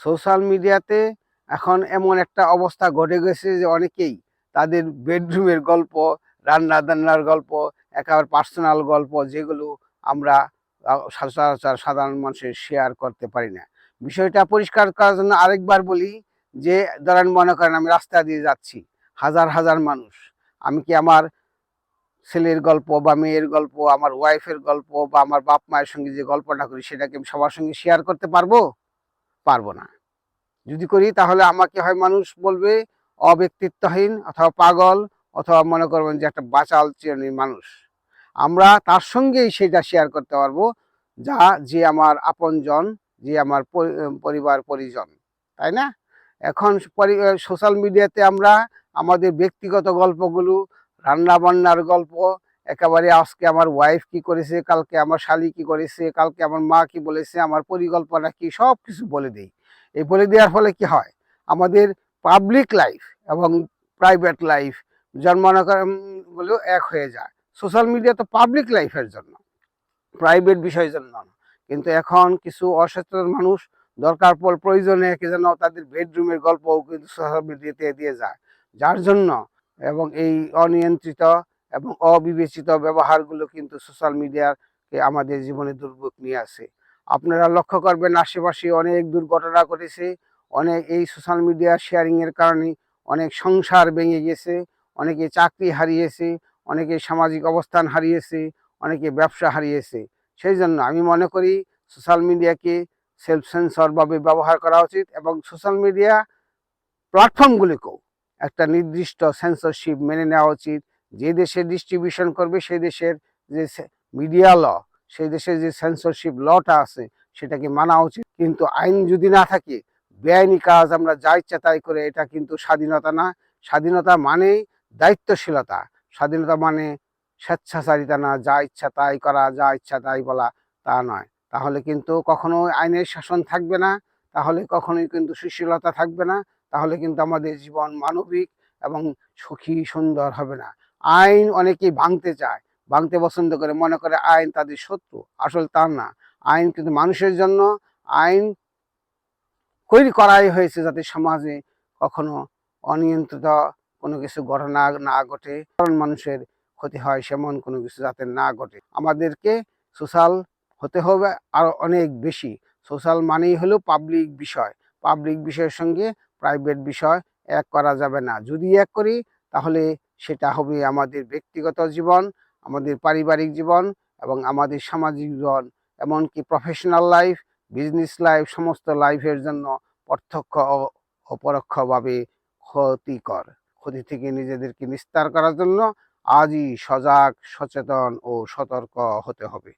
Social মিডিয়াতে এখন এমন একটা অবস্থা ঘটে গেছে যে অনেকেই তাদের বেডরুমের গল্প রান্না বান্নার গল্প, একেবারে পার্সোনাল গল্প যেগুলো আমরা সচরাচর সাধারণ মানুষের শেয়ার করতে পারি না। বিষয়টা পরিষ্কার করার জন্য আরেকবার বলি যে, ধরেন মনে করেন আমি রাস্তা দিয়ে যাচ্ছি, হাজার হাজার মানুষ। আমি কি আমার ছেলের গল্প বা মেয়ের গল্প, আমার ওয়াইফের গল্প বা আমার বাপ মায়ের সঙ্গে যে গল্পটা করি সেটাকে আমি সবার সঙ্গে শেয়ার করতে পারব? পারব না। যদি করি তাহলে আমাকে হয় মানুষ বলবে অব্যক্তিত্বহীন অথবা পাগল অথবা মনে করবেন যে একটা বাচাল শ্রেণির মানুষ। আমরা তার সঙ্গেই সেটা শেয়ার করতে পারব, যা যে আমার আপনজন, যে আমার পরিবার পরিজন, তাই না? এখন সোশ্যাল মিডিয়াতে আমরা আমাদের ব্যক্তিগত গল্পগুলো রান্না বান্নার গল্প একেবারে আজকে আমার ওয়াইফ কি করেছে, কালকে আমার শালি কি করেছে, কালকে আমার মা কি বলেছে, আমার পরিকল্পনা কি সব কিছু বলে দেই। এই বলে দেওয়ার ফলে কি হয়? আমাদের পাবলিক লাইফ এবং প্রাইভেট লাইফ জন্মনাকরণ বলেও এক হয়ে যায়। সোশ্যাল মিডিয়া তো পাবলিক লাইফের জন্য প্রাইভেট বিষয়ের জন্য কিন্তু এখন কিছু অসচেতন মানুষ দরকার পর প্রয়োজনে কি যেন তাদের বেডরুমের গল্পও কিন্তু সোশ্যাল মিডিয়াতে দিয়ে যায়। যার জন্য এবং এই অনিয়ন্ত্রিত এবং অবিবেচিত ব্যবহারগুলো কিন্তু সোশ্যাল মিডিয়াকে আমাদের জীবনে দুর্ভোগ নিয়ে আসে। আপনারা লক্ষ্য করবেন, আশেপাশে অনেক দুর্ঘটনা ঘটেছে, অনেক এই সোশ্যাল মিডিয়া শেয়ারিং এর কারণে অনেক সংসার ভেঙে গেছে, অনেকে চাকরি হারিয়েছে, অনেকে সামাজিক অবস্থান হারিয়েছে, অনেকে ব্যবসা হারিয়েছে। সেই জন্য আমি মনে করি সোশ্যাল মিডিয়াকে সেলফ সেন্সরভাবে ব্যবহার করা উচিত এবং সোশ্যাল মিডিয়া প্ল্যাটফর্মগুলিকেও একটা নির্দিষ্ট সেন্সরশিপ মেনে নেওয়া উচিত। যে দেশে ডিস্ট্রিবিউশন করবে সেই দেশের যে মিডিয়া ল সেই দেশের যে সেন্সরশিপ লটা আছে, সেটাকে মানা উচিত। কিন্তু আইন যদি না থাকে, বেআইনি কাজ আমরা যা ইচ্ছা তাই করে, এটা কিন্তু স্বাধীনতা না। স্বাধীনতা মানেই দায়িত্বশীলতা। স্বাধীনতা মানে স্বেচ্ছাচারিতা না, যা ইচ্ছা তাই করা, যা ইচ্ছা তাই বলা, তা নয়। তাহলে কিন্তু কখনো আইনের শাসন থাকবে না, তাহলে কখনোই কিন্তু সুশীলতা থাকবে না, তাহলে কিন্তু আমাদের জীবন মানবিক এবং সুখী সুন্দর হবে না। আইন অনেকেই ভাঙতে চায়, ভাঙতে পছন্দ করে, মনে করে আইন তাদের শত্রু। আসল তার না। আইন কিন্তু মানুষের জন্য, আইন তৈরি করাই হয়েছে যাতে সমাজে কখনো অনিয়ন্ত্রিত কোনো কিছু ঘটনা না ঘটে কারণ মানুষের ক্ষতি হয় সেমন কোনো কিছু যাতে না ঘটে। আমাদেরকে সোশ্যাল হতে হবে আর অনেক বেশি। সোশ্যাল মানেই হলো পাবলিক বিষয়। পাবলিক বিষয়ের সঙ্গে প্রাইভেট বিষয় এক করা যাবে না। যদি এক করি, তাহলে সেটা হবে আমাদের ব্যক্তিগত জীবন, আমাদের পারিবারিক জীবন এবং আমাদের সামাজিক জীবন। এমনকি প্রফেশনাল লাইফ বিজনেস লাইফ সমস্ত লাইফের জন্য প্রত্যক্ষ ও অপরোক্ষভাবে ক্ষতিকর। ক্ষতি থেকে নিজেদেরকে নিস্তার করার জন্য আজই সজাগ, সচেতন ও সতর্ক হতে হবে।